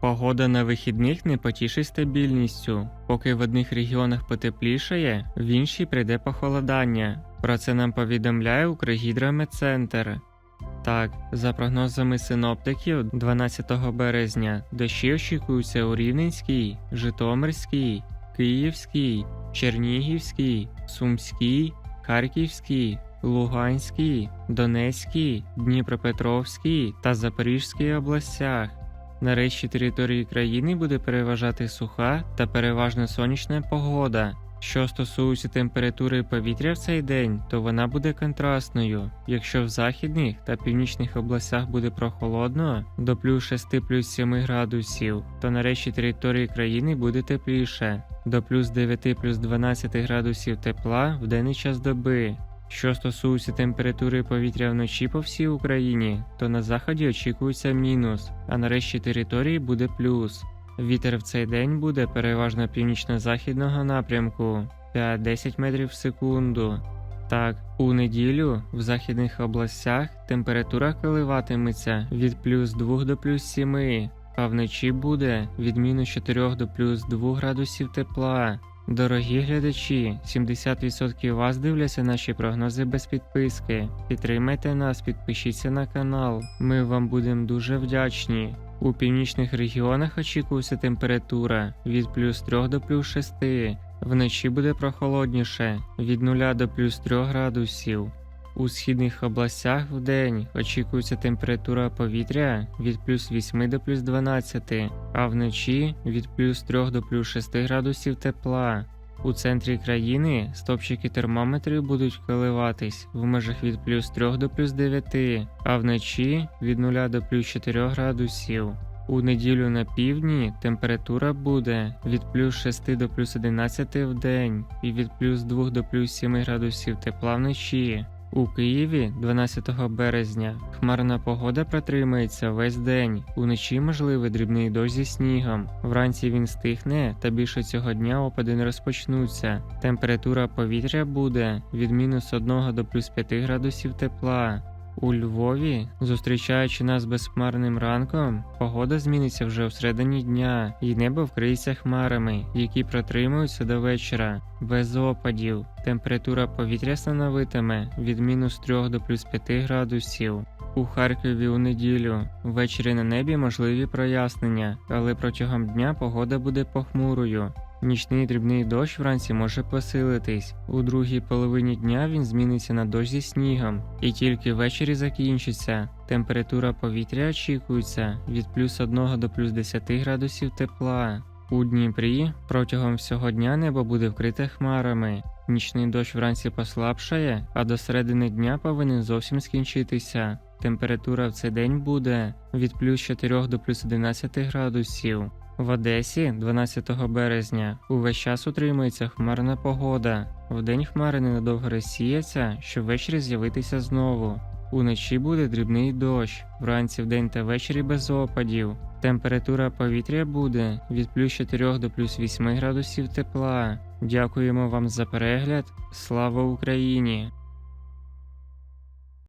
Погода на вихідних не потішить стабільністю. Поки в одних регіонах потеплішає, в інші прийде похолодання. Про це нам повідомляє Укргідрометцентр. Так, за прогнозами синоптиків, 12 березня дощі очікуються у Рівненській, Житомирській, Київській, Чернігівській, Сумській, Харківській, Луганській, Донецькій, Дніпропетровській та Запорізькій областях. На решті території країни буде переважати суха та переважно сонячна погода. Що стосується температури повітря в цей день, то вона буде контрастною. Якщо в західних та північних областях буде прохолодно до плюс 6 плюс 7 градусів, то на решті території країни буде тепліше до плюс 9 плюс 12 градусів тепла в денний час доби. Що стосується температури повітря вночі по всій Україні, то на заході очікується мінус, а на решті території буде плюс. Вітер в цей день буде переважно північно-західного напрямку 5-10 метрів в секунду. Так, у неділю в західних областях температура коливатиметься від плюс 2 до плюс 7, а вночі буде від мінус 4 до плюс 2 градусів тепла. Дорогі глядачі, 70% вас дивляться наші прогнози без підписки. Підтримайте нас, підпишіться на канал. Ми вам будемо дуже вдячні. У північних регіонах очікується температура від плюс 3 до плюс 6. Вночі буде прохолодніше від 0 до плюс 3 градусів. У східних областях в день очікується температура повітря від плюс 8 до плюс 12, а вночі від плюс 3 до плюс 6 градусів тепла. У центрі країни стопчики термометрів будуть коливатись в межах від плюс 3 до плюс 9, а вночі від 0 до плюс 4 градусів. У неділю на півдні температура буде від плюс 6 до плюс 11 в день і від плюс 2 до плюс 7 градусів тепла вночі. У Києві 12 березня хмарна погода протримається весь день. Уночі можливий дрібний дощ зі снігом. Вранці він стихне, та більше цього дня опади не розпочнуться. Температура повітря буде від мінус 1 до плюс 5 градусів тепла. У Львові, зустрічаючи нас безхмарним ранком, погода зміниться вже всередині дня, і небо вкриється хмарами, які протримуються до вечора, без опадів. Температура повітря становитиме від мінус 3 до плюс 5 градусів. У Харкові у неділю ввечері на небі можливі прояснення, але протягом дня погода буде похмурою. Нічний дрібний дощ вранці може посилитись. У другій половині дня він зміниться на дощ зі снігом, і тільки ввечері закінчиться. Температура повітря очікується від плюс 1 до плюс 10 градусів тепла. У Дніпрі протягом всього дня небо буде вкрите хмарами. Нічний дощ вранці послабшає, а до середини дня повинен зовсім скінчитися. Температура в цей день буде від плюс 4 до плюс 11 градусів. В Одесі 12 березня увесь час утримується хмарна погода. Вдень хмари ненадовго розсіяться, щоб ввечері з'явитися знову. Уночі буде дрібний дощ, вранці вдень та ввечері без опадів. Температура повітря буде від плюс 4 до плюс 8 градусів тепла. Дякуємо вам за перегляд. Слава Україні!